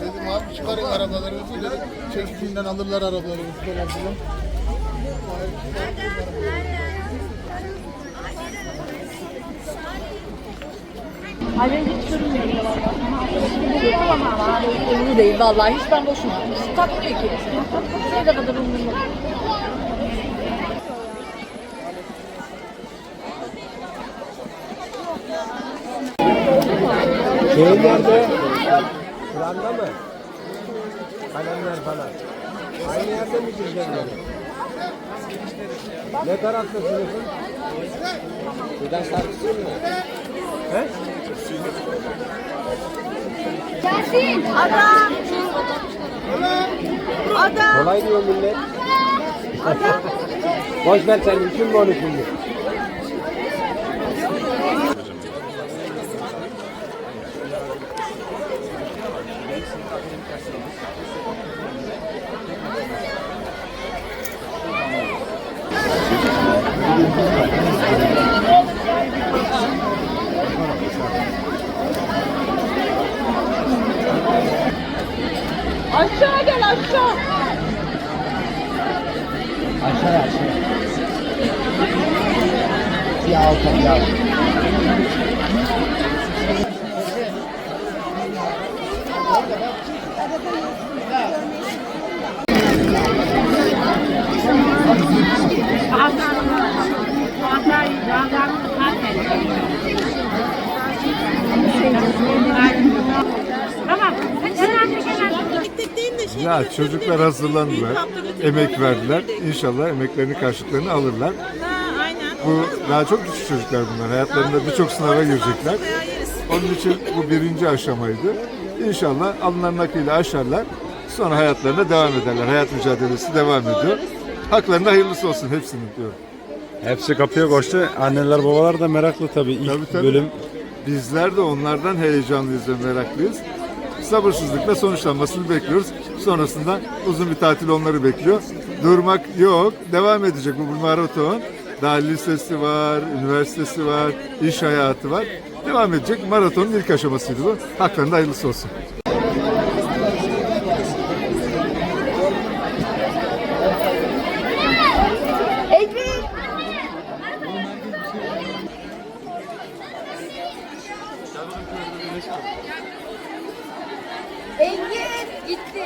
Dedim abi çıkarın arabalarınızı da çeşitinden alırlar arabalarınızı ben hiç görünmüyor umurlu değil vallahi hiç ben boşuna. Takmıyor ki. Ne kadar umurlu. Şey nerede? Kur'an'da mı? Kalemler falan. Aynı yerde mi çizgileri? Ne tarafta sınıfın? Buradan şarkısı mı? He? Gelsin. Adam. Adam. Kolay diyor millet. Boş ver sen düşünme onu şimdi. Aşağı gel aşağı. Aşağı aşağı. Bir alta bir alta. Ya çocuklar hazırlandılar, emek verdiler. İnşallah emeklerinin karşılıklarını alırlar. Bu daha çok küçük çocuklar bunlar. Hayatlarında birçok sınava girecekler. Onun için bu birinci aşamaydı. İnşallah alınan nakliyle aşarlar. Sonra hayatlarına devam ederler. Hayat mücadelesi devam ediyor. Haklarında hayırlısı olsun hepsinin diyorum. Hepsi kapıya koştu. Anneler babalar da meraklı tabii. İlk Tabii, tabii. bölüm Bizler de onlardan heyecanlıyız ve meraklıyız. Sabırsızlıkla sonuçlanmasını bekliyoruz. Sonrasında uzun bir tatil onları bekliyor. Durmak yok. Devam edecek bu, maraton. Daha lisesi var, üniversitesi var, iş hayatı var. Devam edecek. Maratonun ilk aşamasıydı bu. Haklarında hayırlısı olsun. Engin gitti.